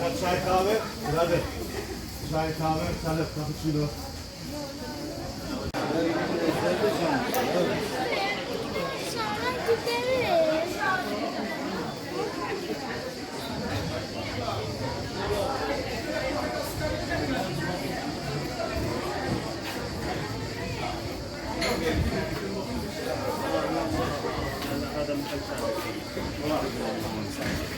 Evet, çay kahve. Hadi. Çay kahve, talep, cappuccino. Sonra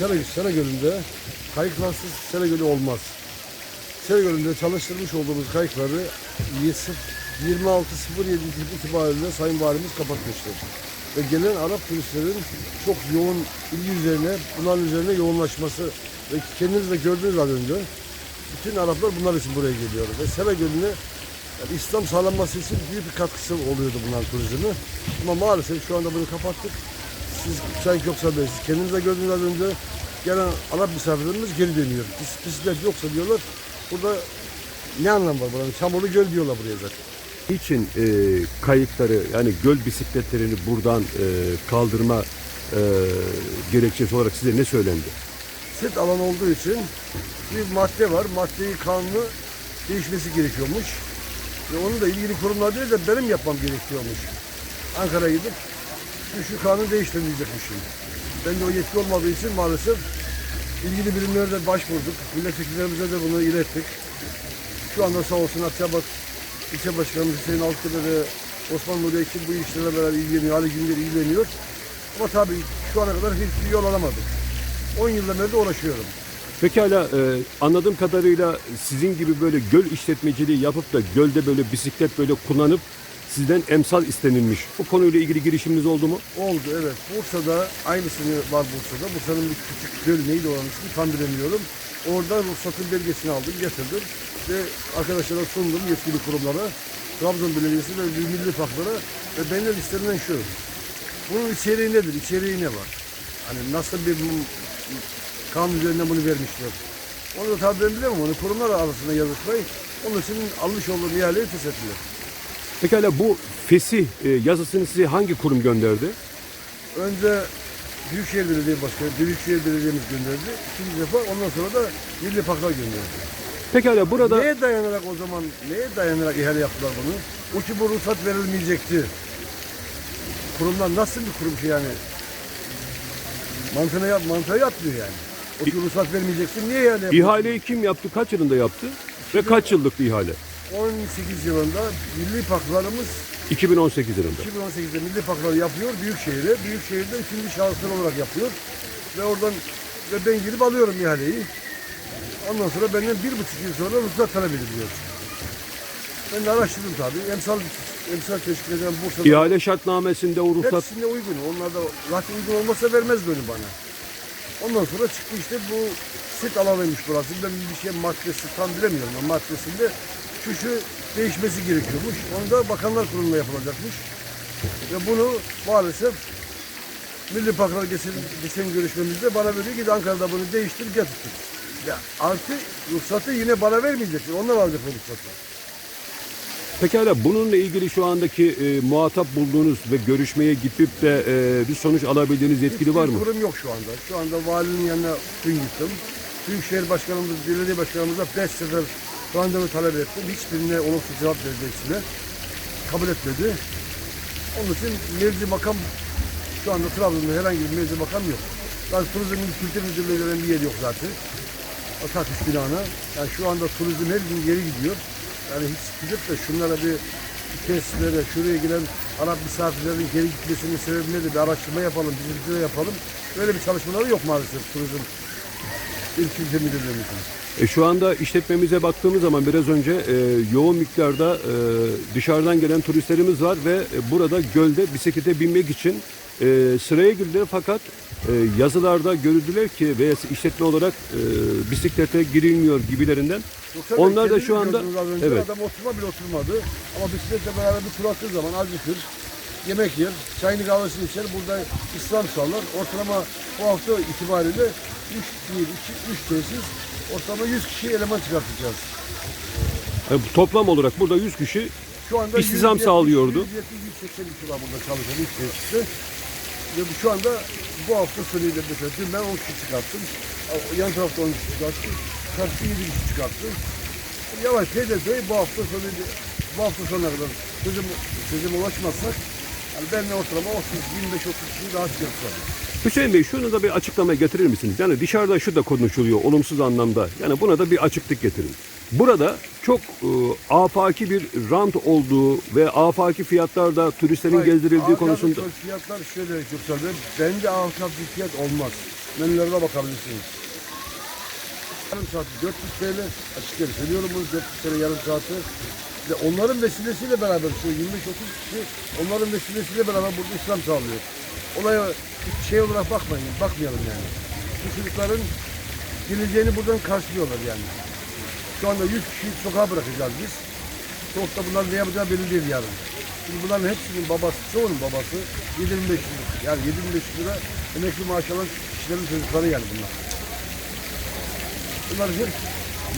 Sera, Sera Gölü'nde kayıklarsız Sera Gölü olmaz. Sera Gölü'nde çalıştırmış olduğumuz kayıkları 26.07 itibariyle Sayın Valimiz kapatmıştır. Ve gelen Arap turistlerin çok yoğun ilgi üzerine, bunların üzerine yoğunlaşması ve kendiniz de gördünüz az önce. Bütün Araplar bunlar için buraya geliyor. Ve Sera Gölü'ne yani İslam sağlanması için büyük bir katkısı oluyordu bunların turizmi. Ama maalesef şu anda bunu kapattık. Siz çay yoksa da siz kendiniz de gördünüz az önce. Gelen Arap misafirlerimiz geri dönüyor. Bis, bisiklet yoksa diyorlar. Burada ne anlam var buranın? Çamurlu göl diyorlar buraya zaten. için e, kayıkları yani göl bisikletlerini buradan e, kaldırma e, gerekçesi olarak size ne söylendi? Sit alan olduğu için bir madde var. Maddeyi kanunu değişmesi gerekiyormuş. Ve onu da ilgili kurumlar değil de benim yapmam gerekiyormuş. Ankara'ya gidip şu, şu kanunu değiştirecekmişim. Ben de o yetki olmadığı için maalesef ilgili birimlere de başvurduk. Milletvekillerimize de bunu ilettik. Şu anda sağ olsun Akçabat İlçe Başkanımız Hüseyin Altıbey ve Osman Nuri Ekin bu işlerle beraber ilgileniyor. Ali Güngör ilgileniyor. Ama tabii şu ana kadar hiçbir yol alamadık. 10 yıldan beri de uğraşıyorum. Pekala e, anladığım kadarıyla sizin gibi böyle göl işletmeciliği yapıp da gölde böyle bisiklet böyle kullanıp sizden emsal istenilmiş. Bu konuyla ilgili girişiminiz oldu mu? Oldu evet. Bursa'da aynısını var Bursa'da. Bursa'nın bir küçük göl neydi oranın ismi tam bilemiyorum. Orada ruhsatın belgesini aldım, getirdim ve arkadaşlara sundum yetkili kurumlara. Trabzon Belediyesi ve Milli Faklara ve benden istenilen şu. Bunun içeriği nedir? İçeriği ne var? Hani nasıl bir kanun üzerinden bunu vermişler. Onu da tabii ben bilemem. Onu kurumlar arasında yazışmayı. Onun için almış olduğum ihaleyi feshettiler. Pekala bu fesih e, yazısını size hangi kurum gönderdi? Önce Büyükşehir Belediye Başkanı, Büyükşehir Belediye'miz gönderdi. İkinci defa ondan sonra da Milli Parklar gönderdi. Pekala burada Neye dayanarak o zaman, neye dayanarak ihale yaptılar bunu? O ki bu ruhsat verilmeyecekti. Kurumlar nasıl bir kurum ki yani? Mantığına, yap, mantığa yatmıyor yani. O ki ruhsat vermeyeceksin, niye ihale yapıyorsun? ihaleyi kim yaptı? Kaç yılında yaptı? Ve kaç yıllıktı ihale? 18 yılında milli parklarımız 2018 yılında. 2018'de milli parklar yapıyor Büyükşehir'e. Büyükşehir'de üçüncü şahıslar olarak yapıyor. Ve oradan ve ben girip alıyorum ihaleyi. Ondan sonra benden bir buçuk yıl sonra ruhsat talep ediliyor. Ben de araştırdım tabii. Emsal emsal teşkil eden Bursa'da İhale şartnamesinde o ruhsat hepsine uygun. Onlar da zaten uygun olmasa vermez böyle bana. Ondan sonra çıktı işte bu sit alanıymış burası. Ben bir şey maddesi tam bilemiyorum ama maddesinde şu şu değişmesi gerekiyormuş. Onu da Bakanlar Kurulu'nda yapılacakmış. Ve bunu maalesef Milli Bakanlar geçen, geçen görüşmemizde bana veriyor ki Ankara'da bunu değiştir getir. Ya artı ruhsatı yine bana vermeyecekler. Onlar alacak o ruhsatı. Pekala bununla ilgili şu andaki e, muhatap bulduğunuz ve görüşmeye gidip de e, bir sonuç alabildiğiniz yetkili var mı? Kurum yok şu anda. Şu anda valinin yanına dün gittim. Büyükşehir Başkanımız, belediye başkanımıza beş sefer randevu talep ettim. Hiçbirine olumsuz cevap verdi hepsine. Kabul etmedi. Onun için mevzi makam şu anda Trabzon'da herhangi bir mevzi makam yok. Yani turizm kültür müdürlüğü denen bir yer yok zaten. O takış binana. Yani şu anda turizm her gün geri gidiyor. Yani hiç gidip de şunlara bir tesislere, şuraya gelen Arap misafirlerin geri gitmesinin sebebi nedir? Bir araştırma yapalım, bizim de yapalım. Böyle bir çalışmaları yok maalesef turizm İl kültür müdürlüğümüzün. E, şu anda işletmemize baktığımız zaman biraz önce e, yoğun miktarda e, dışarıdan gelen turistlerimiz var ve e, burada gölde bisiklete binmek için e, sıraya girdiler fakat e, yazılarda görüldüler ki veya işletme olarak e, bisiklete girilmiyor gibilerinden. Yoksa Onlar da şu anda gördünüz az önce, evet Adam oturma bile oturmadı. Ama bisikletle beraber bir tur attığı zaman acıkır. Yemek yer, çayını kahvesini içer. Burada İslam sallar. Ortalama bu hafta itibariyle 3 değil, 2, 3 tesis. Ortalama 100 kişi eleman çıkartacağız. e, toplam olarak burada 100 kişi Şu anda İstizam 170, sağlıyordu. 170, 180 kişi var burada çalışan ilk tesiste. Ve bu- şu anda bu hafta sonuyla mesela dün ben 10 kişi çıkarttım. Yan tarafta 10 kişi çıkarttım. Karşı 7 kişi çıkarttım. Yavaş hedefe bu hafta sonu bu hafta sonuna kadar çözüm, çözüm ulaşmazsak yani ben de ortalama 30, 25-30 kişi daha çıkartacağım. Hüseyin Bey şunu da bir açıklama getirir misiniz? Yani dışarıda şu da konuşuluyor olumsuz anlamda. Yani buna da bir açıklık getirin. Burada çok e, afaki bir rant olduğu ve afaki fiyatlarda turistlerin Hayır, gezdirildiği konusunda. Fiyatlar şöyle Gürsel Bey. Bence bir fiyat olmaz. Menülere bakabilirsiniz. Yarım saati 400 TL. Açıkçası söylüyorum bunu 400 TL yarım saati. Ve onların vesilesiyle beraber şu 25-30 kişi onların vesilesiyle beraber burada İslam sağlıyor. Olaya şey olarak bakmayın, bakmayalım yani. Bu çocukların geleceğini buradan karşılıyorlar yani. Şu anda 100 kişiyi sokağa bırakacağız biz. Sokakta bunlar ne yapacağı belli değil yarın. Şimdi bunların hepsinin babası, çoğunun babası 7500 lira. Yani 7500 lira emekli maaş alan kişilerin çocukları yani bunlar. Bunlar hep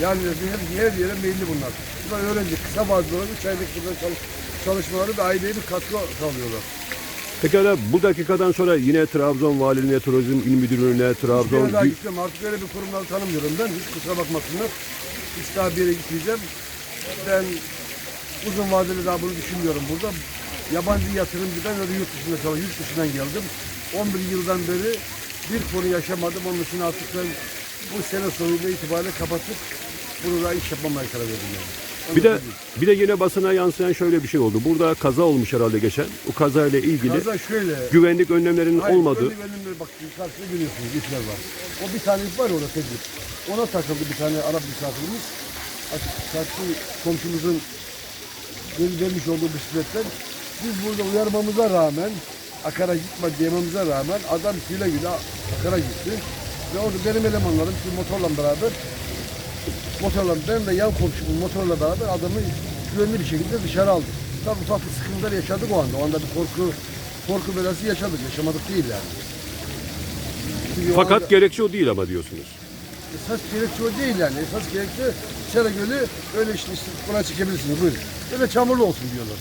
yani her, her yere meyilli bunlar. Bunlar öğrenci, kısa olarak 3 aylık burada çalış, çalışmaları ve aileye bir katkı sağlıyorlar. Pekala bu dakikadan sonra yine Trabzon Valiliğine, Turizm İl Müdürlüğü'ne, Trabzon... Trabzon... daha gitmem. Artık öyle bir kurumları tanımıyorum ben. Hiç kusura bakmasınlar. Hiç daha bir yere gitmeyeceğim. Ben uzun vadeli daha bunu düşünmüyorum burada. Yabancı yatırımcı ben öyle yurt dışında çalışıyorum. Yurt dışından geldim. 11 yıldan beri bir konu yaşamadım. Onun için artık ben bu sene sonuyla itibariyle kapatıp burada iş yapmamaya karar verdim yani. Bir de bir de yine basına yansıyan şöyle bir şey oldu. Burada kaza olmuş herhalde geçen. O kazayla ilgili Kaza şöyle. güvenlik önlemlerinin Hayır, olmadığı. önlük önlemleri bak karşıda görüyorsunuz ipler var. O bir tane ip var orada tek ip. Ona takıldı bir tane Arap misafirimiz. Açık karşı komşumuzun geri vermiş olduğu bisikletler. Biz burada uyarmamıza rağmen Akara gitme dememize rağmen adam güle güle Akara gitti. Ve orada benim elemanlarım şimdi motorla beraber motorla ben de yan komşumun motorla beraber adamı güvenli bir şekilde dışarı aldık. Tabii ufak bir sıkıntılar yaşadık o anda. O anda bir korku korku belası yaşadık. Yaşamadık değil yani. Çünkü Fakat anda- gerekçe o değil ama diyorsunuz. esas gerekçe o değil yani. Esas gerekçe Sera Gölü öyle işte, işte buna çekebilirsiniz buyurun. Öyle çamurlu olsun diyorlar.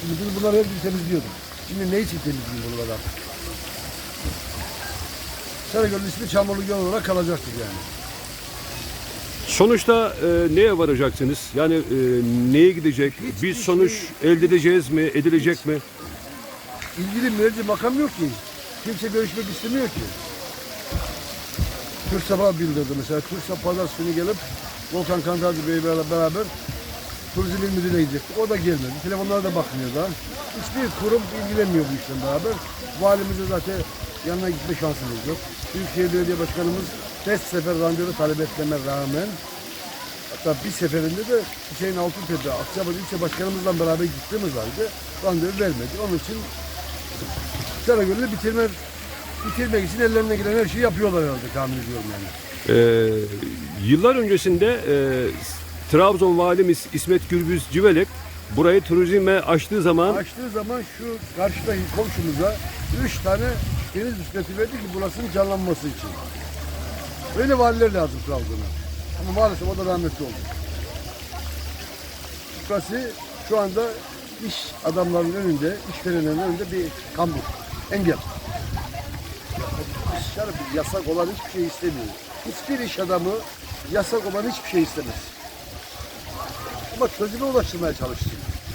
Şimdi biz bunları hep temizliyorduk. Şimdi ne için temizleyeyim buraları? Sera Gölü'nün ismi çamurlu göl olarak kalacaktır yani. Sonuçta e, neye varacaksınız? Yani e, neye gidecek? Hiçbir Bir sonuç şey- elde edeceğiz mi? Edilecek mi? İlgili merci makam yok ki. Kimse görüşmek istemiyor ki. Türksap'a bildirdi mesela. Türksap pazar günü gelip Volkan Kantarcı Bey'le beraber Turizm İl Müdürü'ne gidecektik. O da gelmedi. Telefonlara da bakmıyor daha. Hiçbir kurum ilgilenmiyor bu işle beraber. Valimiz de zaten yanına gitme şansımız yok. Büyükşehir Belediye Başkanımız beş sefer randevu talep etmeme rağmen Hatta bir seferinde de Hüseyin Altıntepe, Akçabat ilçe başkanımızla beraber gittiğimiz halde randevu vermedi. Onun için Karagöl'ü bitirme, bitirmek için ellerine gelen her şeyi yapıyorlar herhalde tahmin ediyorum yani. Ee, yıllar öncesinde e, Trabzon valimiz İsmet Gürbüz Civelek burayı turizme açtığı zaman Açtığı zaman şu karşıdaki komşumuza üç tane deniz bisikleti verdi ki burasının canlanması için. Böyle valiler lazım Trabzon'a. Ama maalesef o da rahmetli oldu. Burası şu anda iş adamlarının önünde, işverenlerin önünde bir kambur, engel. Dışarı yasak olan hiçbir şey istemiyor. Hiçbir iş adamı yasak olan hiçbir şey istemez. Ama çözüme ulaştırmaya.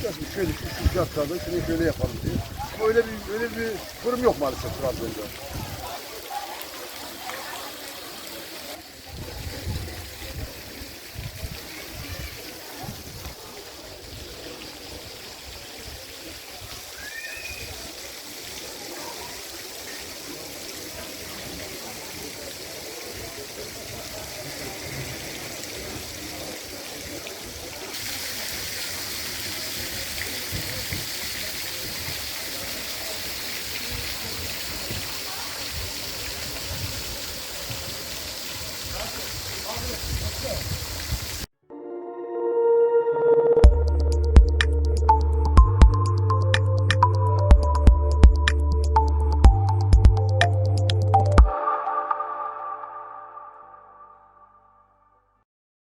Diyorsun şöyle şu, şu şartlarda şunu şöyle yapalım diye. Ama öyle bir öyle bir durum yok maalesef Trabzon'da.